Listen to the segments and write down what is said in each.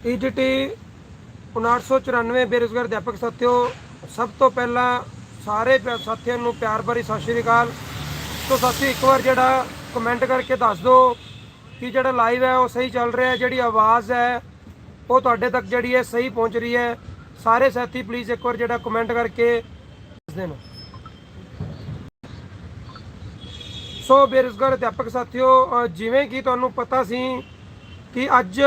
ETT 5994 ਬੇਰੁਜ਼ਗਾਰ ਅਧਿਆਪਕ ਸਾਥੀਓ, ਸਭ ਤੋਂ ਪਹਿਲਾਂ ਸਾਰੇ ਸਾਥੀਆਂ ਨੂੰ ਪਿਆਰ ਭਰੀ ਸਤਿ ਸ਼੍ਰੀ ਅਕਾਲ। ਤੋਂ ਸਾਥੀ, ਇੱਕ ਵਾਰ ਜਿਹੜਾ ਕਮੈਂਟ ਕਰਕੇ ਦੱਸ ਦਿਓ ਕਿ ਜਿਹੜਾ ਲਾਈਵ ਹੈ ਉਹ ਸਹੀ ਚੱਲ ਰਿਹਾ ਹੈ, ਜਿਹੜੀ ਆਵਾਜ਼ ਹੈ, ਉਹ ਤੁਹਾਡੇ ਤੱਕ ਜਿਹੜੀ ਹੈ ਸਹੀ ਪਹੁੰਚ ਰਹੀ ਹੈ। ਸਾਰੇ ਸਾਥੀ ਪਲੀਜ਼ ਇੱਕ ਵਾਰ ਜਿਹੜਾ ਕਮੈਂਟ ਕਰਕੇ ਦੱਸ ਦੇਣ। ਸੋ ਬੇਰੁਜ਼ਗਾਰ ਅਧਿਆਪਕ ਸਾਥੀਓ ਜਿਵੇਂ ਕਿ ਤੁਹਾਨੂੰ ਪਤਾ ਸੀ ਕਿ ਅੱਜ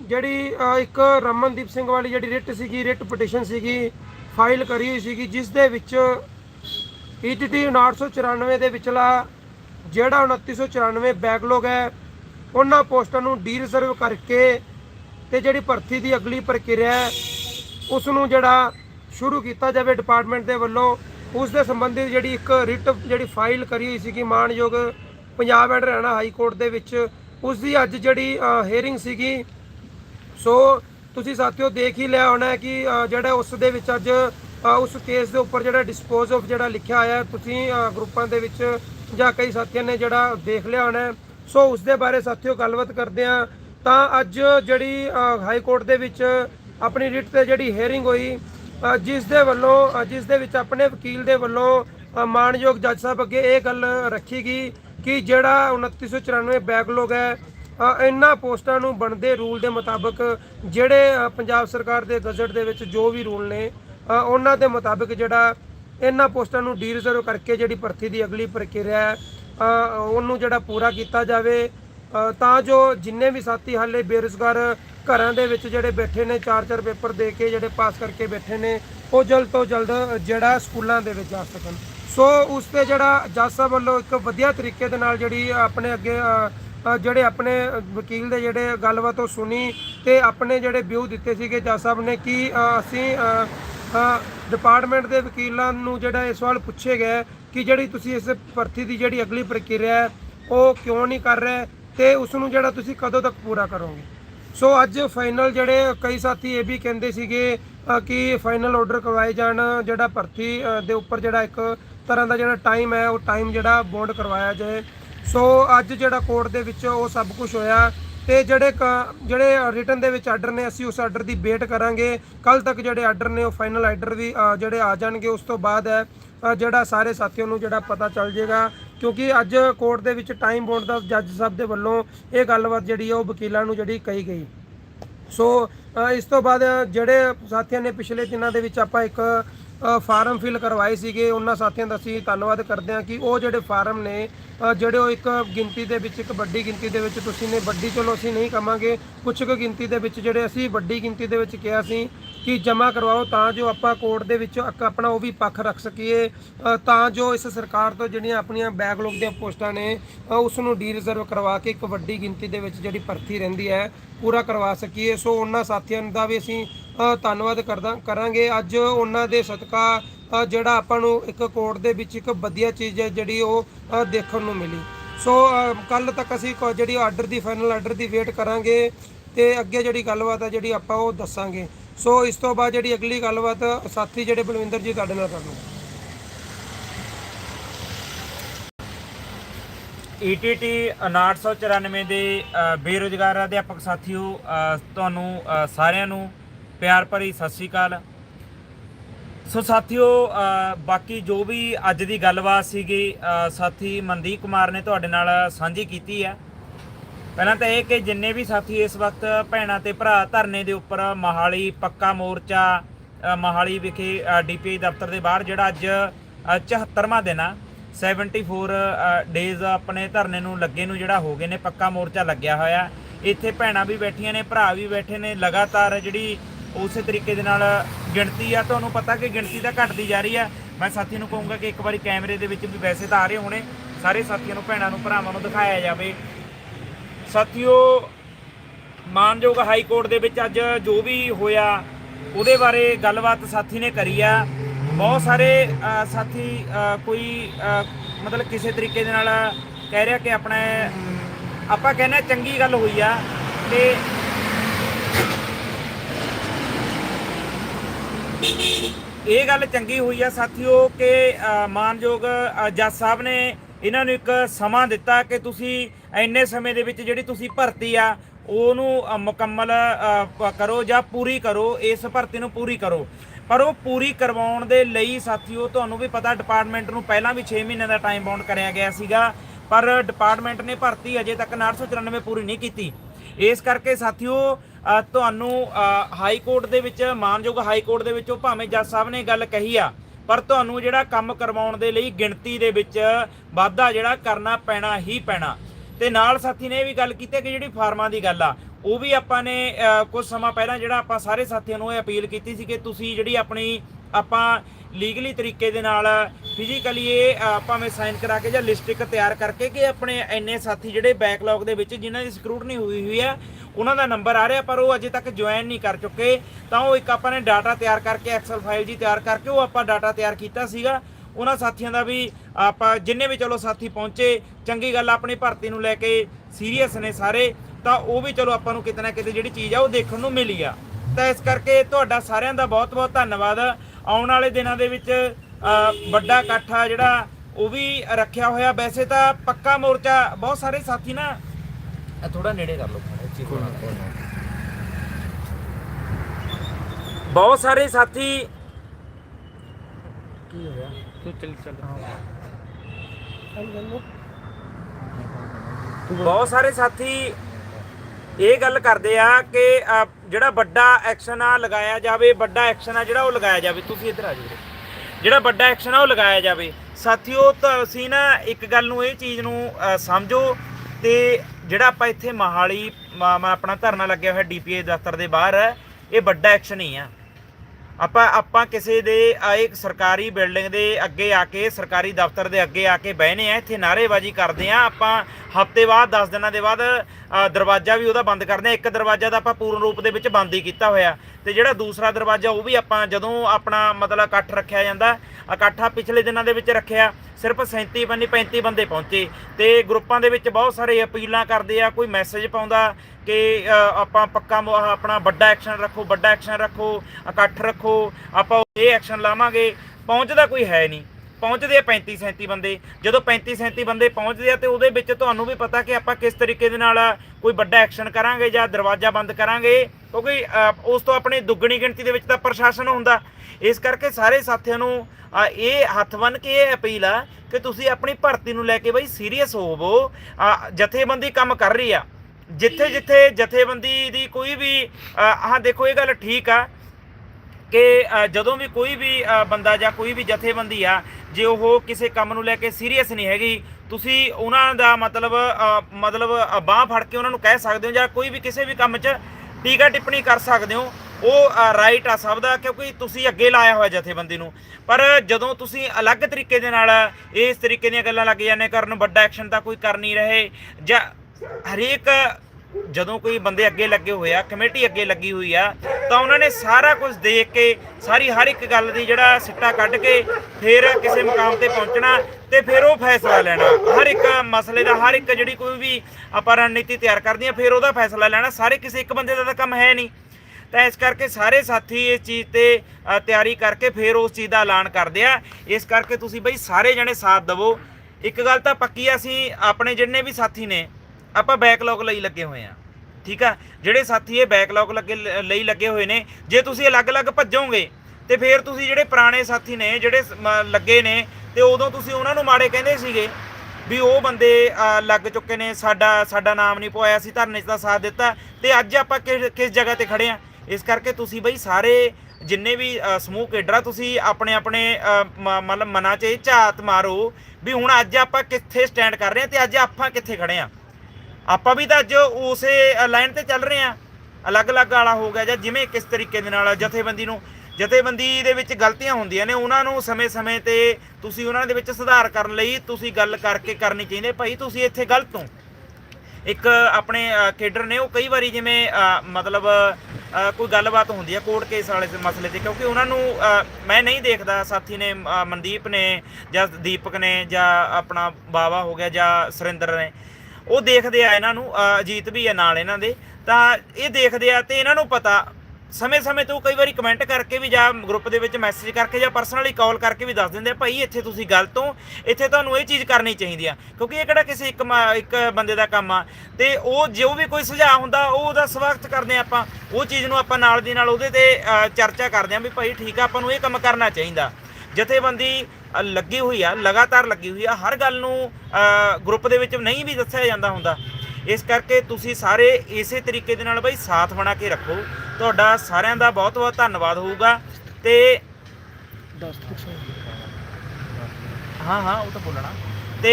ਜਿਹੜੀ ਇੱਕ ਰਮਨਦੀਪ ਸਿੰਘ ਵਾਲੀ ਜਿਹੜੀ ਰਿਟ ਸੀਗੀ, ਰਿਟ ਪਟੀਸ਼ਨ ਸੀਗੀ, ਫਾਈਲ ਕਰੀ ਹੋਈ ਸੀਗੀ ਜਿਸ ਦੇ ਵਿੱਚ ਈਟੀਟੀ 994 ਦੇ ਵਿਚਲਾ ਜਿਹੜਾ 2994 ਬੈਕਲੌਗ ਹੈ, ਉਹਨਾਂ ਪੋਸਟਾਂ ਨੂੰ ਡੀ ਰਿਜ਼ਰਵ ਕਰਕੇ ਤੇ ਜਿਹੜੀ ਭਰਤੀ ਦੀ ਅਗਲੀ ਪ੍ਰਕਿਰਿਆ ਹੈ ਉਸ ਨੂੰ ਜਿਹੜਾ ਸ਼ੁਰੂ ਕੀਤਾ ਜਾਵੇ ਡਿਪਾਰਟਮੈਂਟ ਦੇ ਵੱਲੋਂ ਉਸ ਦੇ ਸੰਬੰਧੀ ਜਿਹੜੀ ਇੱਕ ਰਿਟ ਜਿਹੜੀ ਫਾਈਲ ਕਰੀ ਹੋਈ ਸੀਗੀ ਮਾਣਯੋਗ Punjab and Haryana high court ਦੇ ਵਿੱਚ ਉਸ ਦੀ ਅੱਜ ਜਿਹੜੀ ਹੇਅਰਿੰਗ ਸੀਗੀ ਸੋ ਤੁਸੀਂ ਸਾਥੀਓ ਦੇਖ ਹੀ ਲਿਆ ਹੋਣਾ ਕਿ ਜਿਹੜਾ ਉਸ ਦੇ ਵਿੱਚ ਅੱਜ ਉਸ ਕੇਸ ਦੇ ਉੱਪਰ ਜਿਹੜਾ ਡਿਸਪੋਜ਼ ਆਫ ਜਿਹੜਾ ਲਿਖਿਆ ਆਇਆ ਤੁਸੀਂ ਗਰੁੱਪਾਂ ਦੇ ਵਿੱਚ ਜਾਂ ਕਈ ਸਾਥੀਆਂ ਨੇ ਜਿਹੜਾ ਦੇਖ ਲਿਆ ਹੋਣਾ ਸੋ ਉਸ ਦੇ ਬਾਰੇ ਸਾਥੀਓ ਗੱਲਬਾਤ ਕਰਦੇ ਹਾਂ। ਤਾਂ ਅੱਜ ਜਿਹੜੀ ਹਾਈ ਕੋਰਟ ਦੇ ਵਿੱਚ ਆਪਣੀ ਰਿਟ ਤੇ ਜਿਹੜੀ ਹੇਅਰਿੰਗ ਹੋਈ ਜਿਸ ਦੇ ਵੱਲੋਂ ਜਿਸ ਦੇ ਵਿੱਚ ਆਪਣੇ ਵਕੀਲ ਦੇ ਵੱਲੋਂ ਅ, ਮਾਣਯੋਗ ਜੱਜ ਸਾਹਿਬ ਅੱਗੇ ਇਹ ਗੱਲ ਰੱਖੀ ਗਈ ਕਿ ਜਿਹੜਾ 2994 ਬੈਕਲੌਗ ਹੈ ਇਹਨਾਂ ਪੋਸਟਾਂ ਨੂੰ ਬਣਦੇ ਰੂਲ ਦੇ ਮੁਤਾਬਕ ਜਿਹੜੇ ਪੰਜਾਬ ਸਰਕਾਰ ਦੇ ਗਜ਼ਟ ਦੇ ਵਿੱਚ ਜੋ ਵੀ ਰੂਲ ਨੇ ਉਹਨਾਂ ਦੇ ਮੁਤਾਬਕ ਜਿਹੜਾ ਇਹਨਾਂ ਪੋਸਟਾਂ ਨੂੰ ਡੀ ਰਿਜ਼ਰਵ ਕਰਕੇ ਜਿਹੜੀ ਭਰਤੀ ਦੀ ਅਗਲੀ ਪ੍ਰਕਿਰਿਆ ਹੈ ਉਹਨੂੰ ਜਿਹੜਾ ਪੂਰਾ ਕੀਤਾ ਜਾਵੇ ਤਾਂ ਜੋ ਜਿੰਨੇ ਵੀ ਸਾਥੀ ਹਾਲੇ ਬੇਰੁਜ਼ਗਾਰ ਘਰਾਂ ਦੇ ਵਿੱਚ ਜਿਹੜੇ ਬੈਠੇ ਨੇ, ਚਾਰ ਚਾਰ ਪੇਪਰ ਦੇ ਕੇ ਜਿਹੜੇ ਪਾਸ ਕਰਕੇ ਬੈਠੇ ਨੇ, ਉਹ ਜਲਦ ਤੋਂ ਜਲਦ ਜਿਹੜਾ ਸਕੂਲਾਂ ਦੇ ਵਿੱਚ ਜਾ ਸਕਣ। ਸੋ ਉਸ ਤੇ ਜਿਹੜਾ ਜੱਜ ਸਾਹਿਬ ਵੱਲੋਂ ਇੱਕ ਵਧੀਆ ਤਰੀਕੇ ਦੇ ਨਾਲ ਜਿਹੜੀ ਆਪਣੇ ਅੱਗੇ ਜਿਹੜੇ ਆਪਣੇ ਵਕੀਲ ਦੇ ਜਿਹੜੇ ਗੱਲਬਾਤ ਉਹ ਸੁਣੀ ਤੇ ਆਪਣੇ ਜਿਹੜੇ ਵਿਊ ਦਿੱਤੇ ਸੀਗੇ ਜੱਜ ਸਾਹਿਬ ਨੇ ਕਿ ਅਸੀਂ ਡਿਪਾਰਟਮੈਂਟ ਦੇ ਵਕੀਲਾਂ ਨੂੰ ਜਿਹੜਾ ਇਹ ਸਵਾਲ ਪੁੱਛੇ ਗਏ ਕਿ ਜਿਹੜੀ ਤੁਸੀਂ ਇਸ ਭਰਤੀ ਦੀ ਜਿਹੜੀ ਅਗਲੀ ਪ੍ਰਕਿਰਿਆ ਹੈ, ਉਹ ਕਿਉਂ ਨਹੀਂ ਕਰ ਰਹੇ ਤੇ ਉਸ ਨੂੰ ਜਿਹੜਾ ਤੁਸੀਂ ਕਦੋਂ ਤੱਕ ਪੂਰਾ ਕਰੋਗੇ? ਸੋ ਅੱਜ ਫਾਈਨਲ ਜਿਹੜੇ ਕਈ ਸਾਥੀ ਇਹ ਵੀ ਕਹਿੰਦੇ ਸੀਗੇ ਕਿ ਫਾਈਨਲ ਆਰਡਰ ਕਰਵਾਏ ਜਾਣ ਜਿਹੜਾ ਭਰਤੀ ਦੇ ਉੱਪਰ ਜਿਹੜਾ ਇੱਕ ਤਰ੍ਹਾਂ ਦਾ ਜਿਹੜਾ ਟਾਈਮ ਹੈ, ਉਹ ਟਾਈਮ ਜਿਹੜਾ ਬੌਂਡ ਕਰਵਾਇਆ ਜਾਏ। ਸੋ ਅੱਜ ਜਿਹੜਾ ਕੋਰਟ ਦੇ ਵਿੱਚ ਉਹ ਸਭ ਕੁਝ ਹੋਇਆ ਤੇ ਜਿਹੜੇ ਕ- ਜਿਹੜੇ ਰਿਟਨ ਦੇ ਵਿੱਚ ਆਰਡਰ ਨੇ, ਅਸੀਂ ਉਸ ਆਰਡਰ ਦੀ ਵੇਟ ਕਰਾਂਗੇ। ਕੱਲ ਤੱਕ ਜਿਹੜੇ ਆਰਡਰ ਨੇ, ਉਹ ਫਾਈਨਲ ਆਰਡਰ ਵੀ ਜਿਹੜੇ ਆ ਜਾਣਗੇ, ਉਸ ਤੋਂ ਬਾਅਦ ਹੈ ਜਿਹੜਾ ਸਾਰੇ ਸਾਥੀਆਂ ਨੂੰ ਜਿਹੜਾ ਪਤਾ ਚੱਲ ਜਾਏਗਾ। ਕਿਉਂਕਿ ਅੱਜ ਕੋਰਟ ਦੇ ਵਿੱਚ ਟਾਈਮ ਬੌਂਡ ਦਾ ਜੱਜ ਸਾਹਿਬ ਦੇ ਵੱਲੋਂ ਇਹ ਗੱਲਬਾਤ ਜਿਹੜੀ ਹੈ ਉਹ ਵਕੀਲਾਂ ਨੂੰ ਜਿਹੜੀ ਕਹੀ ਗਈ। ਸੋ ਇਸ ਤੋਂ ਬਾਅਦ ਜਿਹੜੇ ਸਾਥੀਆਂ ਨੇ, ਪਿਛਲੇ ਦਿਨਾਂ ਦੇ ਵਿੱਚ ਆਪਾਂ ਇੱਕ ਫਾਰਮ ਫਿਲ ਕਰਵਾਏ ਸੀਗੇ। ਉਹਨਾਂ ਸਾਥੀਆਂ ਦਾ ਅਸੀਂ ਧੰਨਵਾਦ ਕਰਦੇ ਹਾਂ ਕਿ ਉਹ ਜਿਹੜੇ ਫਾਰਮ ਨੇ ਜਿਹੜੇ ਉਹ ਇੱਕ ਗਿਣਤੀ ਦੇ ਵਿੱਚ ਇੱਕ ਵੱਡੀ ਗਿਣਤੀ ਦੇ ਵਿੱਚ ਤੁਸੀਂ ਨੇ ਵੱਡੀ ਚਲੋ ਅਸੀਂ ਨਹੀਂ ਕਵਾਂਗੇ ਕੁਝ ਕੁ ਗਿਣਤੀ ਦੇ ਵਿੱਚ ਜਿਹੜੇ ਅਸੀਂ ਵੱਡੀ ਗਿਣਤੀ ਦੇ ਵਿੱਚ ਕਿਹਾ ਸੀ ਕਿ ਜਮ੍ਹਾਂ ਕਰਵਾਓ ਤਾਂ ਜੋ ਆਪਾਂ ਕੋਰਟ ਦੇ ਵਿੱਚ ਇੱਕ ਆਪਣਾ ਉਹ ਵੀ ਪੱਖ ਰੱਖ ਸਕੀਏ ਤਾਂ ਜੋ ਇਸ ਸਰਕਾਰ ਤੋਂ ਜਿਹੜੀਆਂ ਆਪਣੀਆਂ ਬੈਕਲੌਗ ਦੀਆਂ ਪੋਸਟਾਂ ਨੇ ਅ, ਉਸ ਨੂੰ ਡੀ ਕਰਵਾ ਕੇ ਇੱਕ ਵੱਡੀ ਗਿਣਤੀ ਦੇ ਵਿੱਚ ਜਿਹੜੀ ਭਰਤੀ ਰਹਿੰਦੀ ਹੈ ਪੂਰਾ ਕਰਵਾ ਸਕੀਏ। ਸੋ ਉਹਨਾਂ ਸਾਥੀਆਂ ਦਾ ਵੀ ਅਸੀਂ ਧੰਨਵਾਦ ਕਰਦਾ ਕਰਾਂਗੇ। ਅੱਜ ਉਹਨਾਂ ਦੇ ਸਦਕਾ ਜਿਹੜਾ ਆਪਾਂ ਨੂੰ ਇੱਕ ਕੋਰਟ ਦੇ ਵਿੱਚ ਇੱਕ ਵਧੀਆ ਚੀਜ਼ ਹੈ ਜਿਹੜੀ ਉਹ ਦੇਖਣ ਨੂੰ ਮਿਲੀ। ਸੋ ਕੱਲ ਤੱਕ ਅਸੀਂ ਕੋ- ਜਿਹੜੀ ਆਰਡਰ ਦੀ ਫਾਈਨਲ ਆਰਡਰ ਦੀ ਵੇਟ ਕਰਾਂਗੇ ਤੇ ਅੱਗੇ ਜਿਹੜੀ ਗੱਲਬਾਤ ਹੈ ਜਿਹੜੀ ਆਪਾਂ ਉਹ ਦੱਸਾਂਗੇ। ਸੋ ਇਸ ਤੋਂ ਬਾਅਦ ਜਿਹੜੀ ਅਗਲੀ ਗੱਲਬਾਤ ਸਾਥੀ ਜਿਹੜੇ ਬਲਵਿੰਦਰ ਜੀ ਤੁਹਾਡੇ ਨਾਲ ਕਰਨਗੇ ਈਟੀਟੀ 994 ਦੇ ਅ, ਬੇਰੁਜ਼ਗਾਰ ਅਧਿਆਪਕ ਸਾਥੀਓ ਅ, ਤੁਹਾਨੂੰ ਸਾਰਿਆਂ ਨੂੰ ਪਿਆਰ ਭਰੀ ਸਤਿ ਸ਼੍ਰੀ ਅਕਾਲ। ਸੋ ਸਾਥੀਓ ਬਾਕੀ ਜੋ ਵੀ ਅੱਜ ਦੀ ਗੱਲਬਾਤ ਸੀਗੀ ਸਾਥੀ ਮਨਦੀਪ ਕੁਮਾਰ ਨੇ ਤੁਹਾਡੇ ਨਾਲ ਸਾਂਝੀ ਕੀਤੀ ਹੈ। ਪਹਿਲਾਂ ਤਾਂ ਇਹ ਕਿ ਜਿੰਨੇ ਵੀ ਸਾਥੀ ਇਸ ਵਕਤ ਭੈਣਾਂ ਤੇ ਭਰਾ ਧਰਨੇ ਦੇ ਉੱਪਰ ਮਹਾਲੀ ਪੱਕਾ ਮੋਰਚਾ ਅ, ਮਹਾਲੀ ਵਿਖੇ ਡੀਪੀਆਈ ਦਫ਼ਤਰ ਦੇ ਬਾਹਰ ਜਿਹੜਾ ਅੱਜ ਅ, 74ਵਾਂ ਦਿਨ ਆ 74 ਡੇਜ਼ ਆਪਣੇ ਧਰਨੇ ਨੂੰ ਲੱਗੇ ਨੂੰ ਜਿਹੜਾ ਹੋ ਗਏ ਨੇ ਪੱਕਾ ਮੋਰਚਾ ਲੱਗਿਆ ਹੋਇਆ। ਇੱਥੇ ਭੈਣਾਂ ਵੀ ਬੈਠੀਆਂ ਨੇ ਭਰਾ ਵੀ ਬੈਠੇ ਨੇ ਲਗਾਤਾਰ ਜਿਹੜੀ ਉਸੇ ਤਰੀਕੇ ਦੇ ਨਾਲ ਗਿਣਤੀ ਆ। ਤੁਹਾਨੂੰ ਪਤਾ ਕਿ ਗਿਣਤੀ ਤਾਂ ਘਟਦੀ ਜਾ ਰਹੀ ਆ। ਮੈਂ ਸਾਥੀ ਨੂੰ ਕਹੂੰਗਾ ਕਿ ਇੱਕ ਵਾਰੀ ਕੈਮਰੇ ਦੇ ਵਿੱਚ ਵੀ ਵੈਸੇ ਤਾਂ ਆ ਰਹੇ ਹੋਣੇ। ਸਾਰੇ ਸਾਥੀਆਂ ਨੂੰ, ਭੈਣਾਂ ਨੂੰ, ਭਰਾਵਾਂ ਨੂੰ ਦਿਖਾਇਆ ਜਾਵੇ। ਸਾਥੀਓ, ਮਾਨਯੋਗ ਹਾਈ ਕੋਰਟ ਦੇ ਵਿੱਚ ਅੱਜ ਜੋ ਵੀ ਹੋਇਆ, ਉਹਦੇ ਬਾਰੇ ਗੱਲਬਾਤ ਸਾਥੀ ਨੇ ਕਰੀ ਆ। ਬਹੁਤ ਸਾਰੇ ਸਾਥੀ ਕੋਈ ਮਤਲਬ ਕਿਸੇ ਤਰੀਕੇ ਦੇ ਨਾਲ ਕਹਿ ਰਿਹਾ ਕਿ ਆਪਣੇ, ਆਪਾਂ ਕਹਿੰਦੇ ਹਾਂ ਚੰਗੀ ਗੱਲ ਹੋਈ ਆ। ਤੇ ਇਹ ਗੱਲ ਚੰਗੀ ਹੋਈ ਆ ਸਾਥੀਓ ਕਿ ਮਾਨਯੋਗ ਅ, ਜੱਜ ਸਾਹਿਬ ਨੇ ਇਹਨਾਂ ਨੂੰ ਇੱਕ ਸਮਾਂ ਦਿੱਤਾ ਕਿ ਤੁਸੀਂ ਇੰਨੇ ਸਮੇਂ ਦੇ ਵਿੱਚ ਜਿਹੜੀ ਤੁਸੀਂ ਭਰਤੀ ਆ ਉਹਨੂੰ ਮੁਕੰਮਲ ਕਰੋ ਜਾਂ ਪੂਰੀ ਕਰੋ ਇਸ ਭਰਤੀ ਨੂੰ ਪੂਰੀ ਕਰੋ। ਪਰ ਉਹ ਪੂਰੀ ਕਰਵਾਉਣ ਦੇ ਲਈ ਸਾਥੀਓ ਤੁਹਾਨੂੰ ਵੀ ਪਤਾ ਡਿਪਾਰਟਮੈਂਟ ਨੂੰ ਪਹਿਲਾਂ ਵੀ 6 ਮਹੀਨੇ ਦਾ ਟਾਈਮ ਬਾਉਂਡ ਕਰਿਆ ਗਿਆ ਸੀਗਾ ਪਰ ਡਿਪਾਰਟਮੈਂਟ ਨੇ ਭਰਤੀ ਅਜੇ ਤੱਕ 994 ਪੂਰੀ ਨਹੀਂ ਕੀਤੀ। ਇਸ ਕਰਕੇ ਸਾਥੀਓ ਤੁਹਾਨੂੰ ਹਾਈ ਕੋਰਟ ਦੇ ਵਿੱਚ ਮਾਨਯੋਗ ਹਾਈ ਕੋਰਟ ਦੇ ਵਿੱਚੋਂ ਭਾਵੇਂ ਜੱਜ ਸਾਹਿਬ ਨੇ ਗੱਲ ਕਹੀ ਆ ਪਰ ਤੁਹਾਨੂੰ ਜਿਹੜਾ ਕੰਮ ਕਰਵਾਉਣ ਦੇ ਲਈ ਗਿਣਤੀ ਦੇ ਵਿੱਚ ਵਾਧਾ ਜਿਹੜਾ ਕਰਨਾ ਪੈਣਾ ਹੀ ਪੈਣਾ। ਤੇ ਨਾਲ ਸਾਥੀ ਨੇ ਇਹ ਵੀ ਗੱਲ ਕੀਤੀ ਕਿ ਜਿਹੜੀ ਫਾਰਮਾਂ ਦੀ ਗੱਲ ਆ ਉਹ ਵੀ ਆਪਾਂ ਨੇ ਅ, ਕੁਝ ਸਮਾਂ ਪਹਿਲਾਂ ਜਿਹੜਾ ਆਪਾਂ ਸਾਰੇ ਸਾਥੀਆਂ ਨੂੰ ਇਹ ਅਪੀਲ ਕੀਤੀ ਸੀ ਕਿ ਤੁਸੀਂ ਜਿਹੜੀ ਆਪਣੀ ਆਪਾਂ ਲੀਗਲੀ ਤਰੀਕੇ ਦੇ ਨਾਲ ਫਿਜ਼ੀਕਲੀ ਇਹ ਭਾਵੇਂ ਸਾਈਨ ਕਰਾ ਕੇ ਜਾਂ ਲਿਸਟਿਕ ਤਿਆਰ ਕਰਕੇ ਕਿ ਆਪਣੇ ਇੰਨੇ ਸਾਥੀ ਜਿਹੜੇ ਬੈਕਲੌਗ ਦੇ ਵਿੱਚ ਜਿਨ੍ਹਾਂ ਦੀ ਸਕਰੂਟਨੀ ਹੋਈ ਹੋਈ ਆ, ਉਹਨਾਂ ਦਾ ਨੰਬਰ ਆ ਰਿਹਾ, ਪਰ ਉਹ ਅਜੇ ਤੱਕ ਜੁਆਇਨ ਨਹੀਂ ਕਰ ਚੁੱਕੇ। ਤਾਂ ਉਹ ਇੱਕ ਆਪਾਂ ਨੇ ਡਾਟਾ ਤਿਆਰ ਕਰਕੇ ਐਕਸਲ ਫਾਈਲ ਜੀ ਤਿਆਰ ਕਰਕੇ ਉਹ ਆਪਾਂ ਡਾਟਾ ਤਿਆਰ ਕੀਤਾ ਸੀਗਾ। ਉਹਨਾਂ ਸਾਥੀਆਂ ਦਾ ਵੀ ਆਪਾਂ ਜਿੰਨੇ ਵੀ ਚਲੋ ਸਾਥੀ ਪਹੁੰਚੇ, ਚੰਗੀ ਗੱਲ ਆਪਣੀ ਭਰਤੀ ਨੂੰ ਲੈ ਕੇ ਸੀਰੀਅਸ ਨੇ ਸਾਰੇ, ਤਾਂ ਉਹ ਵੀ ਚਲੋ ਆਪਾਂ ਨੂੰ ਕਿਤੇ ਨਾ ਕਿਤੇ ਜਿਹੜੀ ਚੀਜ਼ ਆ ਉਹ ਦੇਖਣ ਨੂੰ ਮਿਲੀ ਆ। ਤਾਂ ਇਸ ਕਰਕੇ ਤੁਹਾਡਾ ਸਾਰਿਆਂ ਦਾ ਬਹੁਤ-ਬਹੁਤ ਧੰਨਵਾਦ। ਆਉਣ ਵਾਲੇ ਦਿਨਾਂ ਦੇ ਵਿੱਚ ਵੱਡਾ ਇਕੱਠ ਆ ਜਿਹੜਾ ਉਹ ਵੀ ਰੱਖਿਆ ਹੋਇਆ। ਵੈਸੇ ਤਾਂ ਪੱਕਾ ਮੋਰਚਾ ਬਹੁਤ ਸਾਰੇ ਸਾਥੀ ਨਾ ਥੋੜਾ ਨੇੜੇ ਕਰ ਲਓ ਬਹੁਤ ਸਾਰੇ ਸਾਥੀ ਕੀ ਹੋ ਗਿਆ? ਤੂੰ ਚੱਲ ਚੱਲ। ਬਹੁਤ ਸਾਰੇ ਸਾਥੀ ਇਹ ਗੱਲ ਕਰਦੇ ਆ ਕਿ ਜਿਹੜਾ ਵੱਡਾ ਐਕਸ਼ਨ ਆ ਲਗਾਇਆ ਜਾਵੇ, ਵੱਡਾ ਐਕਸ਼ਨ ਆ ਜਿਹੜਾ ਉਹ ਲਗਾਇਆ ਜਾਵੇ। ਤੁਸੀਂ ਇੱਧਰ ਆ ਜਾਓ ਜਿਹੜਾ ਵੱਡਾ ਐਕਸ਼ਨ ਆ ਉਹ ਲਗਾਇਆ ਜਾਵੇ। ਸਾਥੀਓ ਤੁਸੀਂ ਨਾ ਇੱਕ ਗੱਲ ਨੂੰ, ਇਹ ਚੀਜ਼ ਨੂੰ ਸਮਝੋ ਤੇ ਜਿਹੜਾ ਆਪਾਂ ਇੱਥੇ ਮਹਾਲੀ, ਮ- ਆਪਣਾ ਧਰਨਾ ਲੱਗਿਆ ਹੋਇਆ ਡੀਪੀਏ ਦਫ਼ਤਰ ਦੇ ਬਾਹਰ, ਇਹ ਵੱਡਾ ਐਕਸ਼ਨ ਹੀ ਆ। ਆਪਾਂ ਆਪਾਂ ਕਿਸੇ ਦੇ ਇੱਕ ਸਰਕਾਰੀ ਬਿਲਡਿੰਗ ਦੇ ਅੱਗੇ ਆ ਕੇ, ਸਰਕਾਰੀ ਦਫ਼ਤਰ ਦੇ ਅੱਗੇ ਆ ਕੇ ਬਹਿਨੇ ਆ, ਇੱਥੇ ਨਾਅਰੇਬਾਜ਼ੀ ਕਰਦੇ ਆ। ਆਪਾਂ ਹਫ਼ਤੇ ਬਾਅਦ 10 ਦਿਨਾਂ ਦੇ ਬਾਅਦ ਦਰਵਾਜ਼ਾ ਵੀ ਉਹਦਾ ਬੰਦ ਕਰਦੇ ਆ। ਇੱਕ ਦਰਵਾਜ਼ਾ ਤਾਂ ਆਪਾਂ ਪੂਰਨ ਰੂਪ ਦੇ ਵਿੱਚ ਬੰਦ ਹੀ ਕੀਤਾ ਹੋਇਆ। ਤੇ ਜਿਹੜਾ ਦੂਸਰਾ ਦਰਵਾਜ਼ਾ, ਉਹ ਵੀ ਆਪਾਂ ਜਦੋਂ ਆਪਣਾ ਮਤਲਬ ਇਕੱਠ ਰੱਖਿਆ ਜਾਂਦਾ, ਇਕੱਠਾ ਪਿਛਲੇ ਦਿਨਾਂ ਦੇ ਵਿੱਚ ਰੱਖਿਆ, ਸਿਰਫ 37 ਬੰਦੇ 35 ਬੰਦੇ ਪਹੁੰਚੇ। ਤੇ ਗਰੁੱਪਾਂ ਦੇ ਵਿੱਚ ਬਹੁਤ ਸਾਰੇ ਅਪੀਲਾਂ ਕਰਦੇ ਆ, ਕੋਈ ਮੈਸੇਜ ਪਾਉਂਦਾ ਕਿ ਆਪਾਂ ਪੱਕਾ ਆਪਣਾ ਵੱਡਾ ਐਕਸ਼ਨ ਰੱਖੋ, ਵੱਡਾ ਐਕਸ਼ਨ ਰੱਖੋ, ਇਕੱਠ ਰੱਖੋ, ਆਪਾਂ ਇਹ ਐਕਸ਼ਨ ਲਾਵਾਂਗੇ, ਪਹੁੰਚਦਾ ਕੋਈ ਹੈ ਨਹੀਂ। ਪਹੁੰਚਦੇ ਆ 35 37 ਬੰਦੇ। ਜਦੋਂ 35 37 ਬੰਦੇ ਪਹੁੰਚਦੇ ਆ ਤੇ ਉਹਦੇ ਵਿੱਚ ਤੁਹਾਨੂੰ ਵੀ ਪਤਾ ਕਿ ਆਪਾਂ ਕਿਸ ਤਰੀਕੇ ਦੇ ਨਾਲ ਕੋਈ ਵੱਡਾ ਐਕਸ਼ਨ ਕਰਾਂਗੇ ਜਾਂ ਦਰਵਾਜ਼ਾ ਬੰਦ ਕਰਾਂਗੇ। ਕਿਉਂਕਿ ਉਸ ਤੋਂ ਆਪਣੀ ਦੁੱਗਣੀ ਗਿਣਤੀ ਦੇ ਵਿੱਚ ਤਾਂ ਪ੍ਰਸ਼ਾਸਨ ਹੁੰਦਾ। ਇਸ ਕਰਕੇ ਸਾਰੇ ਸਾਥੀਆਂ ਨੂੰ ਇਹ ਹੱਥ ਬੰਨ ਕੇ ਇਹ ਅਪੀਲ ਆ ਕਿ ਤੁਸੀਂ ਆਪਣੀ ਭਰਤੀ ਨੂੰ ਲੈ ਕੇ ਬਈ ਸੀਰੀਅਸ ਹੋਵੋ। ਜਥੇਬੰਦੀ ਕੰਮ ਕਰ ਰਹੀ ਆ। ਜਿੱਥੇ ਜਿੱਥੇ ਜਥੇਬੰਦੀ ਦੀ ਕੋਈ ਵੀ ਆਹ ਦੇਖੋ ਇਹ ਗੱਲ ਠੀਕ ਆ ਕਿ ਜਦੋਂ ਵੀ ਕੋਈ ਵੀ ਬੰਦਾ ਜਾਂ ਕੋਈ ਵੀ ਜਥੇਬੰਦੀ ਆ ਜੇ ਉਹ ਕਿਸੇ ਕੰਮ ਨੂੰ ਲੈ ਕੇ ਸੀਰੀਅਸ ਨਹੀਂ ਹੈਗੀ, ਤੁਸੀਂ ਉਹਨਾਂ ਦਾ ਮਤਲਬ ਮਤਲਬ ਬਾਹ ਫੜ ਕੇ ਉਹਨਾਂ ਨੂੰ ਕਹਿ ਸਕਦੇ ਹੋ ਜਾਂ ਕੋਈ ਵੀ ਕਿਸੇ ਵੀ ਕੰਮ 'ਚ ਟੀਕਾ ਟਿੱਪਣੀ ਕਰ ਸਕਦੇ ਹੋ, ਉਹ ਰਾਈਟ ਆ ਸਭ ਦਾ, ਕਿਉਂਕਿ ਤੁਸੀਂ ਅੱਗੇ ਲਾਇਆ ਹੋਇਆ ਜਥੇਬੰਦੀ ਨੂੰ। ਪਰ ਜਦੋਂ ਤੁਸੀਂ ਅਲੱਗ ਤਰੀਕੇ ਦੇ ਨਾਲ ਇਸ ਤਰੀਕੇ ਦੀਆਂ ਗੱਲਾਂ ਲੱਗ ਜਾਂਦੇ ਕਰਨ ਵੱਡਾ ਐਕਸ਼ਨ ਤਾਂ ਕੋਈ ਕਰ ਨਹੀਂ ਰਹੇ, ਜਾਂ ਹਰੇਕ ਜਦੋਂ ਕੋਈ ਬੰਦੇ ਅੱਗੇ ਲੱਗੇ ਹੋਏ ਆ, ਕਮੇਟੀ ਅੱਗੇ ਲੱਗੀ ਹੋਈ ਆ, ਤਾਂ ਉਹਨਾਂ ਨੇ ਸਾਰਾ ਕੁਝ ਦੇਖ ਕੇ, ਸਾਰੀ ਹਰ ਇੱਕ ਗੱਲ ਦੀ ਜਿਹੜਾ ਸਿੱਟਾ ਕੱਢ ਕੇ ਫਿਰ ਕਿਸੇ ਮੁਕਾਮ ਤੇ ਪਹੁੰਚਣਾ ਤੇ ਫਿਰ ਉਹ ਫੈਸਲਾ ਲੈਣਾ। ਹਰ ਇੱਕ ਮਸਲੇ ਦਾ, ਹਰ ਇੱਕ ਜਿਹੜੀ ਕੋਈ ਵੀ ਆਪਾਂ ਰਣਨੀਤੀ ਤਿਆਰ ਕਰਦੇ ਆ, ਫਿਰ ਉਹਦਾ ਫੈਸਲਾ ਲੈਣਾ। ਸਾਰੇ ਕਿਸੇ ਇੱਕ ਬੰਦੇ ਦਾ ਤਾਂ ਕੰਮ ਹੈ ਨਹੀਂ। ਤਾਂ ਇਸ ਕਰਕੇ ਸਾਰੇ ਸਾਥੀ ਇਸ ਚੀਜ਼ ਤੇ ਤਿਆਰੀ ਕਰਕੇ ਫਿਰ ਉਸ ਚੀਜ਼ ਦਾ ਐਲਾਨ ਕਰਦੇ ਆ। ਇਸ ਕਰਕੇ ਤੁਸੀਂ ਬਈ ਸਾਰੇ ਜਣੇ ਸਾਥ ਦਿਵੋ। ਇੱਕ ਗੱਲ ਤਾਂ ਪੱਕੀ ਆ, ਅਸੀਂ ਆਪਣੇ ਜਿੰਨੇ ਵੀ ਸਾਥੀ ਨੇ ਆਪਾਂ ਬੈਕਲੌਗ ਲਈ ਲੱਗੇ ਹੋਏ ਆ। ਠੀਕ ਆ? ਜਿਹੜੇ ਸਾਥੀ ਇਹ ਬੈਕਲੌਗ ਲੱਗੇ ਲਈ ਲੱਗੇ ਹੋਏ ਨੇ ਜੇ ਤੁਸੀਂ ਅਲੱਗ-ਅਲੱਗ ਭੱਜੋਗੇ ਤੇ ਫਿਰ ਤੁਸੀਂ ਜਿਹੜੇ ਪੁਰਾਣੇ ਸਾਥੀ ਨੇ ਜਿਹੜੇ ਲੱਗੇ ਨੇ ਤੇ ਉਦੋਂ ਤੁਸੀਂ ਉਹਨਾਂ ਨੂੰ ਮਾੜੇ ਕਹਿੰਦੇ ਸੀਗੇ ਵੀ ਉਹ ਬੰਦੇ ਲੱਗ ਚੁੱਕੇ ਨੇ ਸਾਡਾ ਸਾਡਾ ਨਾਮ ਨਹੀਂ ਪਵਾਇਆ ਸੀ ਧਰਨੇ 'ਚ ਦਾ ਸਾਥ ਦਿੱਤਾ ਤੇ ਅੱਜ ਆਪਾਂ ਕਿਸ ਜਗ੍ਹਾ ਤੇ ਖੜੇ ਆ? ਇਸ ਕਰਕੇ ਤੁਸੀਂ ਬਈ ਸਾਰੇ ਜਿੰਨੇ ਵੀ ਅ, ਸਮੂਹ ਕੇਡਰਾ ਤੁਸੀਂ ਆਪਣੇ ਆਪਣੇ ਮ- ਮਤਲਬ ਮਨਾਂ 'ਚ ਇਹ ਝਾਤ ਮਾਰੋ ਵੀ ਹੁਣ ਅੱਜ ਆਪਾਂ ਕਿੱਥੇ ਸਟੈਂਡ ਕਰ ਰਹੇ ਆ ਤੇ ਅੱਜ ਆਪਾਂ ਕਿੱਥੇ ਖੜੇ ਆ? ਆਪਾਂ ਵੀ ਤਾਂ ਅੱਜ ਉਸੇ ਲਾਈਨ ਤੇ ਚੱਲ ਰਹੇ ਆ ਅਲੱਗ-ਅਲੱਗ ਵਾਲਾ ਹੋ ਗਿਆ ਜਾਂ ਜਿਵੇਂ ਕਿਸ ਤਰੀਕੇ ਦੇ ਨਾਲ ਜਥੇਬੰਦੀ ਨੂੰ, ਜਥੇਬੰਦੀ ਦੇ ਵਿੱਚ ਗਲਤੀਆਂ ਹੁੰਦੀਆਂ ਨੇ, ਉਹਨਾਂ ਨੂੰ ਸਮੇਂ-ਸਮੇਂ ਤੇ ਤੁਸੀਂ ਉਹਨਾਂ ਦੇ ਵਿੱਚ ਸੁਧਾਰ ਕਰਨ ਲਈ ਤੁਸੀਂ ਗੱਲ ਕਰਕੇ ਕਰਨੀ ਚਾਹੀਦੀ ਭਾਈ, ਤੁਸੀਂ ਇੱਥੇ ਗਲਤ ਹੋ। ਇੱਕ ਆਪਣੇ ਖੇਡਰ ਨੇ, ਉਹ ਕਈ ਵਾਰੀ ਜਿਵੇਂ ਮਤਲਬ ਕੋਈ ਗੱਲਬਾਤ ਹੁੰਦੀ ਹੈ ਕੋਰਟ ਕੇਸ ਵਾਲੇ ਮਸਲੇ ਤੇ, ਕਿਉਂਕਿ ਉਹਨਾਂ ਨੂੰ ਮੈਂ ਨਹੀਂ ਦੇਖਦਾ ਸਾਥੀ ਨੇ ਮਨਦੀਪ ਨੇ ਜਾਂ ਦੀਪਕ ਨੇ ਜਾਂ ਆਪਣਾ ਬਾਵਾ ਹੋ ਗਿਆ ਜਾਂ ਸੁਰਿੰਦਰ ਨੇ ਉਹ ਦੇਖਦੇ ਆ ਇਹਨਾਂ ਨੂੰ ਅਜੀਤ ਵੀ ਹੈ ਨਾਲ ਇਹਨਾਂ ਦੇ। ਤਾਂ ਇਹ ਦੇਖਦੇ ਆ ਤੇ ਇਹਨਾਂ ਨੂੰ ਪਤਾ, ਸਮੇਂ-ਸਮੇਂ ਤੋਂ ਕਈ ਵਾਰੀ ਕਮੈਂਟ ਕਰਕੇ ਵੀ ਜਾਂ ਗਰੁੱਪ ਦੇ ਵਿੱਚ ਮੈਸੇਜ ਕਰਕੇ ਜਾਂ ਪਰਸਨਲੀ ਕਾਲ ਕਰਕੇ ਵੀ ਦੱਸ ਦਿੰਦੇ ਆ, ਭਾਈ, ਇੱਥੇ ਤੁਸੀਂ ਗਲਤ ਹੋ ਇੱਥੇ ਤੁਹਾਨੂੰ ਇਹ ਚੀਜ਼ ਕਰਨੀ ਚਾਹੀਦੀ ਆ। ਕਿਉਂਕਿ ਇਹ ਕਿਹੜਾ ਕਿਸੇ ਇੱਕ ਮਾ- ਇੱਕ ਬੰਦੇ ਦਾ ਕੰਮ ਆ। ਤੇ ਉਹ ਜੋ ਵੀ ਕੋਈ ਸੁਝਾਅ ਹੁੰਦਾ, ਉਹ ਉਹਦਾ ਸਵਾਗਤ ਕਰਦੇ ਆ ਆਪਾਂ। ਉਹ ਚੀਜ਼ ਨੂੰ ਆਪਾਂ ਨਾਲ ਦੀ ਨਾਲ ਉਹਦੇ ਤੇ ਚਰਚਾ ਕਰਦੇ ਆ ਵੀ ਭਾਈ, ਠੀਕ ਆ, ਆਪਾਂ ਨੂੰ ਇਹ ਕੰਮ ਕਰਨਾ ਚਾਹੀਦਾ। ਜਥੇਬੰਦੀ ਲੱਗੀ ਹੋਈ ਆ ਲਗਾਤਾਰ ਲੱਗੀ ਹੋਈ ਆ। ਹਰ ਗੱਲ ਨੂੰ ਗਰੁੱਪ ਦੇ ਵਿੱਚ ਨਹੀਂ ਵੀ ਦੱਸਿਆ ਜਾਂਦਾ ਹੁੰਦਾ। ਇਸ ਕਰਕੇ ਤੁਸੀਂ ਸਾਰੇ ਇਸੇ ਤਰੀਕੇ ਦੇ ਨਾਲ ਬਈ ਸਾਥ ਬਣਾ ਕੇ ਰੱਖੋ। ਤੁਹਾਡਾ ਸਾਰਿਆਂ ਦਾ ਬਹੁਤ ਬਹੁਤ ਧੰਨਵਾਦ ਹੋਊਗਾ। ਤੇ ਹਾਂ ਹਾਂ ਉਹ ਤਾਂ ਬੋਲਣਾ। ਤੇ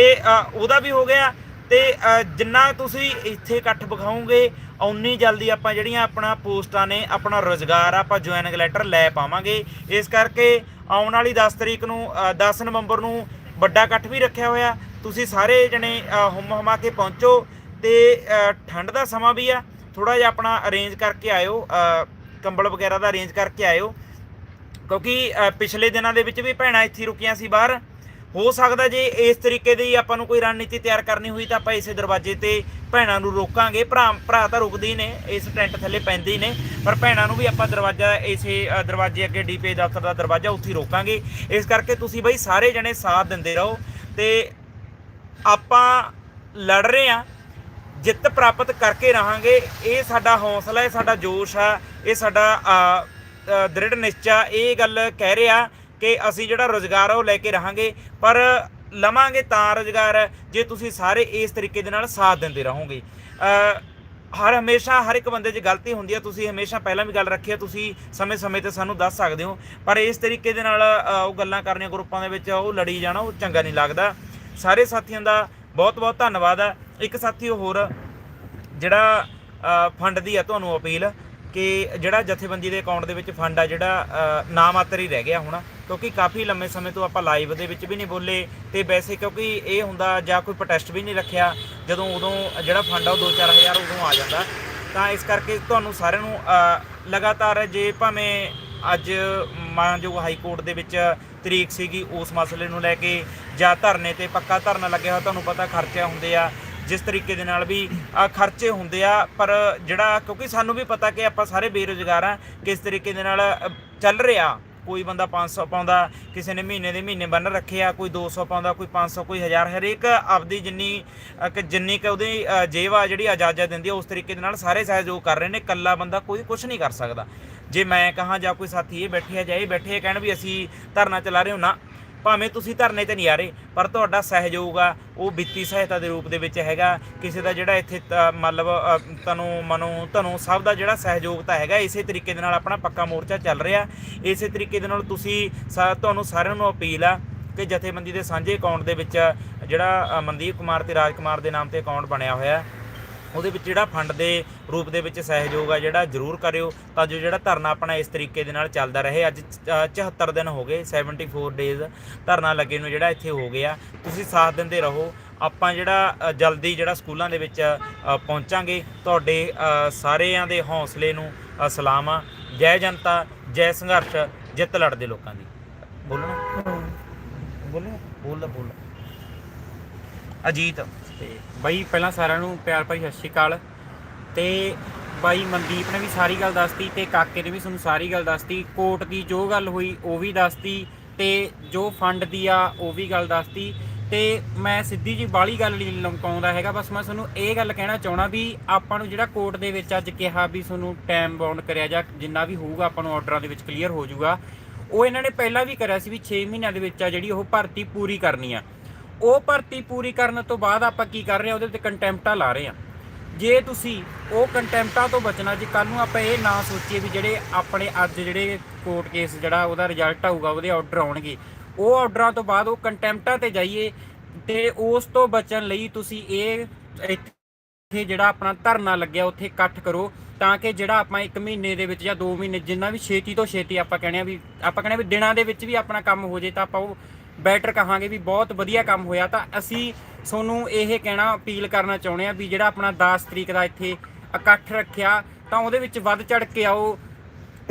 ਉਹਦਾ ਵੀ ਹੋ ਗਿਆ। ਤੇ ਜਿੰਨਾ ਤੁਸੀਂ ਇੱਥੇ ਇਕੱਠ ਵਿਖਾਓਗੇ ਉਨੀ ਜਲਦੀ ਆਪਾਂ ਜਿਹੜੀਆਂ ਆਪਣਾ ਪੋਸਟਾਂ ਨੇ ਆਪਣਾ ਰੋਜ਼ਗਾਰ ਆਪਾਂ ਜੁਆਇਨਿੰਗ ਲੈਟਰ ਲੈ ਪਾਵਾਂਗੇ। ਇਸ ਕਰਕੇ ਆਉਣ ਵਾਲੀ 10 ਤਰੀਕ ਨੂੰ ਅ, 10 ਨਵੰਬਰ ਨੂੰ ਵੱਡਾ ਇਕੱਠ ਵੀ ਰੱਖਿਆ ਹੋਇਆ। ਤੁਸੀਂ ਸਾਰੇ ਜਣੇ ਅ, ਹੁਮ ਹੁਮਾ ਕੇ ਪਹੁੰਚੋ ਤੇ ਠੰਡ ਦਾ ਸਮਾਂ ਵੀ ਆ। ਥੋੜਾ ਜਿਹਾ ਆਪਣਾ ਅਰੇਂਜ ਕਰਕੇ ਆਇਓ ਕੰਬਲ ਵਗੈਰਾ ਦਾ ਅਰੇਂਜ ਕਰਕੇ ਆਇਓ। ਕਿਉਂਕਿ ਪਿਛਲੇ ਦਿਨਾਂ ਦੇ ਵਿੱਚ ਵੀ ਭੈਣਾਂ ਇੱਥੇ ਰੁਕੀਆਂ ਸੀ ਬਾਹਰ। ਹੋ ਸਕਦਾ ਜੇ ਇਸ ਤਰੀਕੇ ਦੀ ਆਪਾਂ ਨੂੰ ਕੋਈ ਰਣਨੀਤੀ ਤਿਆਰ ਕਰਨੀ ਹੋਈ ਤਾਂ ਆਪਾਂ ਇਸੇ ਦਰਵਾਜ਼ੇ ਤੇ ਭੈਣਾਂ ਨੂੰ ਰੋਕਾਂਗੇ। ਭਰਾ ਭਰਾ ਤਾਂ ਰੁਕਦੇ ਹੀ ਨੇ, ਇਸ ਟੈਂਟ ਥੱਲੇ ਪੈਂਦੇ ਹੀ ਨੇ, ਪਰ ਭੈਣਾਂ ਨੂੰ ਵੀ ਆਪਾਂ ਦਰਵਾਜ਼ਾ ਇਸੇ ਦਰਵਾਜ਼ੇ ਅੱਗੇ ਡੀਪੀ ਦਫ਼ਤਰ ਦਾ ਦਰਵਾਜ਼ਾ ਉੱਥੇ ਰੋਕਾਂਗੇ। ਇਸ ਕਰਕੇ ਤੁਸੀਂ ਬਈ ਸਾਰੇ ਜਣੇ ਸਾਥ ਦਿੰਦੇ ਰਹੋ ਤੇ ਆਪਾਂ ਲੜ ਰਹੇ ਆ ਜਿੱਤ ਪ੍ਰਾਪਤ ਕਰਕੇ ਰਹਾਂਗੇ। ਇਹ ਸਾਡਾ ਹੌਸਲਾ ਹੈ ਸਾਡਾ ਜੋਸ਼ ਆ, ਇਹ ਸਾਡਾ ਦ੍ਰਿੜ ਨਿਸ਼ਚਾ, ਇਹ ਗੱਲ ਕਹਿ ਰਿਹਾ ਕਿ ਅਸੀਂ ਜਿਹੜਾ ਰੋਜ਼ਗਾਰ ਆ ਉਹ ਲੈ ਕੇ ਰਹਾਂਗੇ, ਪਰ ਲਵਾਂਗੇ ਤਾਂ ਰੋਜ਼ਗਾਰ ਜੇ ਤੁਸੀਂ ਸਾਰੇ ਇਸ ਤਰੀਕੇ ਦੇ ਨਾਲ ਸਾਥ ਦਿੰਦੇ ਰਹੋਗੇ। ਹਰ ਹਮੇਸ਼ਾ ਹਰ ਇੱਕ ਬੰਦੇ 'ਚ ਗਲਤੀ ਹੁੰਦੀ ਹੈ ਤੁਸੀਂ ਹਮੇਸ਼ਾ ਪਹਿਲਾਂ ਵੀ ਗੱਲ ਰੱਖੀ ਹੈ ਤੁਸੀਂ ਸਮੇਂ-ਸਮੇਂ ਤੇ ਸਾਨੂੰ ਦੱਸ ਸਕਦੇ ਹੋ। ਪਰ ਇਸ ਤਰੀਕੇ ਦੇ ਨਾਲ ਉਹ ਗੱਲਾਂ ਕਰਨੀਆਂ ਗਰੁੱਪਾਂ ਦੇ ਵਿੱਚ, ਉਹ ਲੜੀ ਜਾਣਾ ਉਹ ਚੰਗਾ ਨਹੀਂ ਲੱਗਦਾ। ਸਾਰੇ ਸਾਥੀਆਂ ਦਾ ਬਹੁਤ-ਬਹੁਤ ਧੰਨਵਾਦ ਹੈ ਇੱਕ ਸਾਥੀ ਹੋਰ, ਜਿਹੜਾ ਫੰਡ ਦੀ ਆ ਤੁਹਾਨੂੰ ਅਪੀਲ, ਕਿ ਜਿਹੜਾ ਜਥੇਬੰਦੀ ਦੇ ਅਕਾਊਂਟ ਦੇ ਵਿੱਚ ਫੰਡ ਆ, ਜਿਹੜਾ ਨਾਮਾਤਰ ਹੀ ਰਹਿ ਗਿਆ ਹੁਣ। ਕਿਉਂਕਿ ਕਾਫੀ ਲੰਮੇ ਸਮੇਂ ਤੋਂ ਆਪਾਂ ਲਾਈਵ ਦੇ ਵਿੱਚ ਵੀ ਨਹੀਂ ਬੋਲੇ ਤੇ ਵੈਸੇ ਕਿਉਂਕਿ ਇਹ ਹੁੰਦਾ ਜਾਂ ਕੋਈ ਪ੍ਰੋਟੈਸਟ ਵੀ ਨਹੀਂ ਰੱਖਿਆ, ਜਦੋਂ ਉਦੋਂ ਜਿਹੜਾ ਫੰਡ ਆ ਉਹ 2-4000 ਉਦੋਂ ਆ ਜਾਂਦਾ। ਤਾਂ ਇਸ ਕਰਕੇ ਤੁਹਾਨੂੰ ਸਾਰਿਆਂ ਨੂੰ ਲਗਾਤਾਰ ਜੇ ਭਾਵੇਂ ਅੱਜ ਮਾਨਯੋਗ ਹਾਈ ਕੋਰਟ ਦੇ ਵਿੱਚ ਤਰੀਕ ਸੀਗੀ, ਉਸ ਮਸਲੇ ਨੂੰ ਲੈ ਕੇ ਜਾਂ ਧਰਨੇ ਤੇ ਪੱਕਾ ਧਰਨਾ ਲੱਗਿਆ ਹੋਇਆ, ਤੁਹਾਨੂੰ ਪਤਾ ਖਰਚੇ ਹੁੰਦੇ ਆ, ਜਿਸ ਤਰੀਕੇ ਦੇ ਨਾਲ ਵੀ ਖਰਚੇ ਹੁੰਦੇ ਆ, ਪਰ ਜਿਹੜਾ ਕਿਉਂਕਿ ਸਾਨੂੰ ਵੀ ਪਤਾ ਕਿ ਆਪਾਂ ਸਾਰੇ ਬੇਰੁਜ਼ਗਾਰ ਆ, ਕਿਸ ਤਰੀਕੇ ਦੇ ਨਾਲ ਚੱਲ ਰਿਹਾ। ਕੋਈ ਬੰਦਾ 500 ਪਾਉਂਦਾ ਕਿਸੇ ਨੇ ਮਹੀਨੇ ਦੇ ਮਹੀਨੇ ਬੰਨ ਰੱਖਿਆ ਕੋਈ 200 ਪਾਉਂਦਾ ਕੋਈ 500 ਕੋਈ 1000 ਹਰੇਕ ਆਪਦੀ ਜਿੰਨੀ ਕਿ ਜਿੰਨੀ ਕਿ ਉਹਦੀ ਅ, ਜੇਬ ਆ ਜਿਹੜੀ ਆਜ਼ਾਦ ਦਿੰਦੀ ਆ ਉਸ ਤਰੀਕੇ ਦੇ ਨਾਲ ਸਾਰੇ ਸਹਿਯੋਗ ਕਰ ਰਹੇ ਨੇ ਇਕੱਲਾ ਬੰਦਾ ਕੋਈ ਕੁਝ ਨਹੀਂ ਕਰ ਸਕਦਾ। ਜੇ ਮੈਂ ਕਹਾਂ ਜਾਂ ਕੋਈ ਸਾਥੀ ਇਹ ਬੈਠੇ ਆ ਜਾਂ ਇਹ ਬੈਠੇ ਆ ਕਹਿਣ ਵੀ ਅਸੀਂ ਧਰਨਾ ਚਲਾ ਰਹੇ ਹੋ ਨਾ। ਭਾਵੇਂ ਤੁਸੀਂ ਧਰਨੇ ਤੇ ਨਹੀਂ ਆ ਰਹੇ ਪਰ ਤੁਹਾਡਾ ਸਹਿਯੋਗ ਆ ਉਹ ਵਿੱਤੀ ਸਹਾਇਤਾ ਦੇ ਰੂਪ ਦੇ ਵਿੱਚ ਹੈਗਾ। ਕਿਸੇ ਦਾ ਜਿਹੜਾ ਇੱਥੇ ਤ- ਮਤਲਬ ਅ, ਤਨੂੰ ਮਨੋਂ ਤੁਹਾਨੂੰ ਸਭ ਦਾ ਜਿਹੜਾ ਸਹਿਯੋਗ ਤਾਂ ਹੈਗਾ ਇਸੇ ਤਰੀਕੇ ਦੇ ਨਾਲ ਆਪਣਾ ਪੱਕਾ ਮੋਰਚਾ ਚੱਲ ਰਿਹਾ। ਇਸੇ ਤਰੀਕੇ ਦੇ ਨਾਲ ਤੁਸੀਂ ਸਾ- ਤੁਹਾਨੂੰ ਸਾਰਿਆਂ ਨੂੰ ਅਪੀਲ ਆ ਕਿ ਜਥੇਬੰਦੀ ਦੇ ਸਾਂਝੇ ਅਕਾਊਂਟ ਦੇ ਵਿੱਚ ਜਿਹੜਾ ਮਨਦੀਪ ਕੁਮਾਰ ਤੇ ਰਾਜ ਕੁਮਾਰ ਦੇ ਨਾਮ ਤੇ ਅਕਾਊਂਟ ਬਣਿਆ ਹੋਇਆ। ਉਹਦੇ ਵਿੱਚ ਜਿਹੜਾ ਫੰਡ ਦੇ ਰੂਪ ਦੇ ਵਿੱਚ ਸਹਿਯੋਗ ਆ ਜਿਹੜਾ ਜ਼ਰੂਰ ਕਰਿਓ ਤਾਂ ਜੋ ਜਿਹੜਾ ਧਰਨਾ ਆਪਣਾ ਇਸ ਤਰੀਕੇ ਦੇ ਨਾਲ ਚੱਲਦਾ ਰਹੇ। ਅੱਜ ਅ, 74 ਦਿਨ ਹੋ ਗਏ 74 ਡੇਜ਼ ਧਰਨਾ ਲੱਗੇ ਨੂੰ ਜਿਹੜਾ ਇੱਥੇ ਹੋ ਗਿਆ। ਤੁਸੀਂ ਸਾਥ ਦਿੰਦੇ ਰਹੋ। ਆਪਾਂ ਜਿਹੜਾ ਜਲਦੀ ਜਿਹੜਾ ਸਕੂਲਾਂ ਦੇ ਵਿੱਚ ਪਹੁੰਚਾਂਗੇ। ਤੁਹਾਡੇ ਸਾਰਿਆਂ ਦੇ ਹੌਸਲੇ ਨੂੰ ਸਲਾਮ। ਆ ਜੈ ਜਨਤਾ ਜੈ ਸੰਘਰਸ਼ ਜਿੱਤ ਲੜਦੇ ਲੋਕਾਂ ਦੀ। ਬੋਲਣਾ ਬੋਲਣਾ ਬੋਲ ਬੋਲ। ਅਜੀਤ। ਤੇ ਬਾਈ, ਪਹਿਲਾਂ ਸਾਰਿਆਂ ਨੂੰ ਪਿਆਰ ਭਰੀ ਸਤਿ ਸ਼੍ਰੀ ਅਕਾਲ। ਤੇ ਬਾਈ ਮਨਦੀਪ ਨੇ ਵੀ ਸਾਰੀ ਗੱਲ ਦੱਸਤੀ ਤੇ ਕਾਕੇ ਨੇ ਵੀ ਤੁਹਾਨੂੰ ਸਾਰੀ ਗੱਲ ਦੱਸਤੀ। ਕੋਰਟ ਦੀ ਜੋ ਗੱਲ ਹੋਈ, ਉਹ ਵੀ ਦੱਸਤੀ ਤੇ ਜੋ ਫੰਡ ਦੀ ਆ, ਉਹ ਵੀ ਗੱਲ ਦੱਸਤੀ। ਤੇ ਮੈਂ ਸਿੱਧੀ ਜੀ ਬਾਲੀ ਗੱਲ ਨਹੀਂ ਲਮਕਾਉਂਦਾ ਹੈਗਾ, ਬਸ ਮੈਂ ਤੁਹਾਨੂੰ ਇਹ ਗੱਲ ਕਹਿਣਾ ਚਾਹਣਾ ਵੀ ਆਪਾਂ ਨੂੰ ਜਿਹੜਾ ਕੋਰਟ ਦੇ ਵਿੱਚ ਅੱਜ ਕਿਹਾ ਵੀ ਤੁਹਾਨੂੰ ਟਾਈਮ ਬਾਉਂਡ ਕਰਿਆ ਜਾਂ, ਜਿੰਨਾ ਵੀ ਹੋਊਗਾ ਆਪਾਂ ਨੂੰ ਆਰਡਰਾਂ ਦੇ ਵਿੱਚ ਕਲੀਅਰ ਹੋ ਜਾਊਗਾ, ਉਹ ਇਹਨਾਂ ਨੇ ਪਹਿਲਾਂ ਵੀ ਕਰਿਆ ਸੀ ਵੀ 6 ਮਹੀਨਿਆਂ ਦੇ ਵਿੱਚ ਆ ਜਿਹੜੀ ਉਹ ਭਰਤੀ ਪੂਰੀ ਕਰਨੀ ਆ। ਉਹ ਭਰਤੀ ਪੂਰੀ ਕਰਨ ਤੋਂ ਬਾਅਦ ਆਪਾਂ ਕੀ ਕਰ ਰਹੇ ਆ ਉਹਦੇ ਤੇ ਕੰਟੈਂਪਟਾ ਲਾ ਰਹੇ ਆ ਜੇ ਤੁਸੀਂ ਉਹ ਕੰਟੈਂਪਟਾ ਤੋਂ ਬਚਣਾ, ਜੇ ਕੱਲ ਨੂੰ ਆਪਾਂ ਇਹ ਨਾ ਸੋਚੀਏ ਵੀ ਜਿਹੜੇ ਆਪਣੇ ਅੱਜ ਜਿਹੜੇ ਕੋਰਟ ਕੇਸ ਜਿਹੜਾ ਉਹਦਾ ਰਿਜ਼ਲਟ ਆਊਗਾ, ਉਹਦੇ ਆਰਡਰ ਆਉਣਗੇ, ਉਹ ਆਰਡਰਾਂ ਤੋਂ ਬਾਅਦ ਉਹ ਕੰਟੈਂਪਟਾ ਤੇ ਜਾਈਏ ਤੇ ਉਸ ਤੋਂ ਬਚਣ ਲਈ ਤੁਸੀਂ ਇਹ ਇੱਥੇ ਜਿਹੜਾ ਆਪਣਾ ਧਰਨਾ ਲੱਗਿਆ, ਉੱਥੇ ਇਕੱਠ ਕਰੋ ਤਾਂ ਕਿ ਜਿਹੜਾ ਆਪਾਂ 1 ਮਹੀਨੇ ਦੇ ਵਿੱਚ ਜਾਂ 2 ਮਹੀਨੇ ਜਿੰਨਾ ਵੀ ਛੇਤੀ ਤੋਂ ਛੇਤੀ ਆਪਾਂ ਕਹਿੰਦੇ ਆ ਵੀ, ਆਪਾਂ ਕਹਿੰਦੇ ਆ ਵੀ ਦਿਨਾਂ ਦੇ ਵਿੱਚ ਵੀ ਆਪਣਾ ਕੰਮ ਹੋ ਜੇ ਤਾਂ ਆਪਾਂ ਉਹ ਬੈਟਰ ਕਹਾਂਗੇ ਵੀ ਬਹੁਤ ਵਧੀਆ ਕੰਮ ਹੋਇਆ ਤਾਂ ਅਸੀਂ ਤੁਹਾਨੂੰ ਇਹ ਕਹਿਣਾ ਅਪੀਲ ਕਰਨਾ ਚਾਹੁੰਦੇ ਆ ਵੀ ਜਿਹੜਾ ਆਪਣਾ 10 ਤਰੀਕ ਦਾ ਇੱਥੇ ਇਕੱਠ ਰੱਖਿਆ ਤਾਂ ਉਹਦੇ ਵਿੱਚ ਵੱਧ ਚੜ ਕੇ ਆਓ,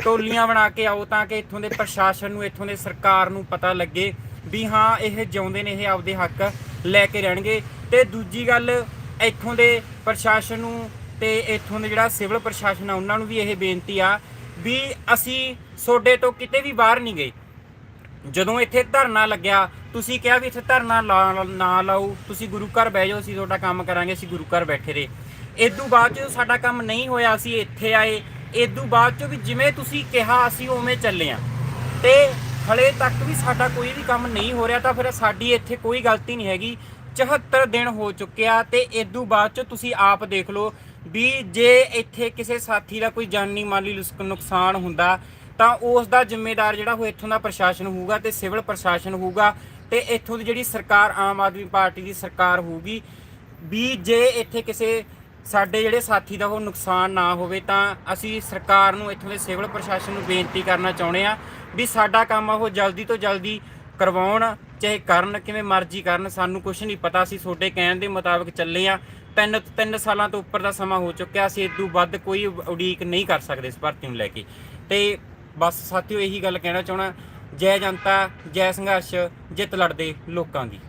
ਟੋਲੀਆਂ ਬਣਾ ਕੇ ਆਓ ਤਾਂ ਕਿ ਇੱਥੋਂ ਦੇ ਪ੍ਰਸ਼ਾਸਨ ਨੂੰ, ਇੱਥੋਂ ਦੇ ਸਰਕਾਰ ਨੂੰ ਪਤਾ ਲੱਗੇ ਵੀ ਹਾਂ, ਇਹ ਜਿਉਂਦੇ ਨੇ, ਇਹ ਆਪਦੇ ਹੱਕ ਲੈ ਕੇ ਰਹਿਣਗੇ। ਤੇ ਦੂਜੀ ਗੱਲ, ਇੱਥੋਂ ਦੇ ਪ੍ਰਸ਼ਾਸਨ ਨੂੰ ਤੇ ਇੱਥੋਂ ਦੇ ਜਿਹੜਾ ਸਿਵਲ ਪ੍ਰਸ਼ਾਸਨ ਆ, ਉਹਨਾਂ ਨੂੰ ਵੀ ਇਹ ਬੇਨਤੀ ਆ ਵੀ ਅਸੀਂ ਸੋਡੇ ਤੋਂ ਕਿਤੇ ਵੀ ਬਾਹਰ ਨਹੀਂ ਗਏ। ਜਦੋਂ ਇੱਥੇ ਧਰਨਾ ਲੱਗਿਆ, ਤੁਸੀਂ ਕਿਹਾ ਵੀ ਇੱਥੇ ਧਰਨਾ ਲਾ- ਨਾ ਲਾਓ, ਤੁਸੀਂ ਗੁਰੂ ਘਰ ਬਹਿ ਜਾਓ, ਅਸੀਂ ਤੁਹਾਡਾ ਕੰਮ ਕਰਾਂਗੇ, ਅਸੀਂ ਗੁਰੂ ਘਰ ਬੈਠੇ ਰਹੇ। ਇਦੋਂ ਬਾਅਦ ਜਦੋਂ ਸਾਡਾ ਕੰਮ ਨਹੀਂ ਹੋਇਆ, ਅਸੀਂ ਇੱਥੇ ਆਏ ਇਦੋਂ ਬਾਅਦ ਚੋਂ ਵੀ ਜਿਵੇਂ ਤੁਸੀਂ ਕਿਹਾ, ਅਸੀਂ ਉਵੇਂ ਚੱਲੇ ਆ। ਤੇ ਹਲੇ ਤੱਕ ਵੀ ਸਾਡਾ ਕੋਈ ਵੀ ਕੰਮ ਨਹੀਂ ਹੋ ਰਿਹਾ, ਤਾਂ ਫਿਰ ਸਾਡੀ ਇੱਥੇ ਕੋਈ ਗਲਤੀ ਨਹੀਂ ਹੈਗੀ। 74 ਦਿਨ ਹੋ ਚੁੱਕਿਆ ਤੇ ਇਦੋਂ ਬਾਅਦ ਚ ਤੁਸੀਂ ਆਪ ਦੇਖ ਲਓ ਵੀ ਜੇ ਇੱਥੇ ਕਿਸੇ ਸਾਥੀ ਦਾ ਕੋਈ ਜਾਨੀ ਮਾਲੀ ਨੁਕਸਾਨ ਹੁੰਦਾ ਤਾਂ ਉਸ ਦਾ ਜ਼ਿੰਮੇਦਾਰ ਜਿਹੜਾ ਉਹ ਇੱਥੋਂ ਦਾ ਪ੍ਰਸ਼ਾਸਨ ਹੋਊਗਾ ਤੇ ਸਿਵਲ ਪ੍ਰਸ਼ਾਸਨ ਹੋਊਗਾ ਤੇ ਇੱਥੋਂ ਦੀ ਜਿਹੜੀ ਸਰਕਾਰ ਆਮ ਆਦਮੀ ਪਾਰਟੀ ਦੀ ਸਰਕਾਰ ਹੋਊਗੀ। ਵੀ ਜੇ ਇੱਥੇ ਕਿਸੇ ਸਾਡੇ ਜਿਹੜੇ ਸਾਥੀ ਦਾ ਉਹ ਨੁਕਸਾਨ ਨਾ ਹੋਵੇ ਤਾਂ ਅਸੀਂ ਸਰਕਾਰ ਨੂੰ ਇੱਥੋਂ ਦੇ ਸਿਵਲ ਪ੍ਰਸ਼ਾਸਨ ਨੂੰ ਬੇਨਤੀ ਕਰਨਾ ਚਾਹੁੰਦੇ ਆ ਵੀ ਸਾਡਾ ਕੰਮ ਉਹ ਜਲਦੀ ਤੋਂ ਜਲਦੀ ਕਰਵਾਉਣ, ਚਾਹੇ ਕਰਨ, ਕਿਵੇਂ ਮਰਜ਼ੀ ਕਰਨ, ਸਾਨੂੰ ਕੁਝ ਨਹੀਂ ਪਤਾ। ਅਸੀਂ ਤੁਹਾਡੇ ਕਹਿਣ ਦੇ ਮੁਤਾਬਕ ਚੱਲੇ ਆ ਤਿੰਨ ਤਿੰਨ ਸਾਲਾਂ ਤੋਂ ਉੱਪਰ ਦਾ ਸਮਾਂ ਹੋ ਚੁੱਕਿਆ। ਅਸੀਂ ਇਦੋਂ ਵੱਧ ਕੋਈ ਉਡੀਕ ਨਹੀਂ ਕਰ ਸਕਦੇ ਇਸ ਭਰਤੀ ਨੂੰ ਲੈ ਕੇ। ਤੇ ਬਸ ਸਾਥੀਓ ਇਹੀ ਗੱਲ ਕਹਿਣਾ ਚਾਹਣਾ ਜੈ ਜਨਤਾ ਜੈ ਸੰਘਰਸ਼ ਜਿੱਤ ਲੜਦੇ ਲੋਕਾਂ ਦੀ।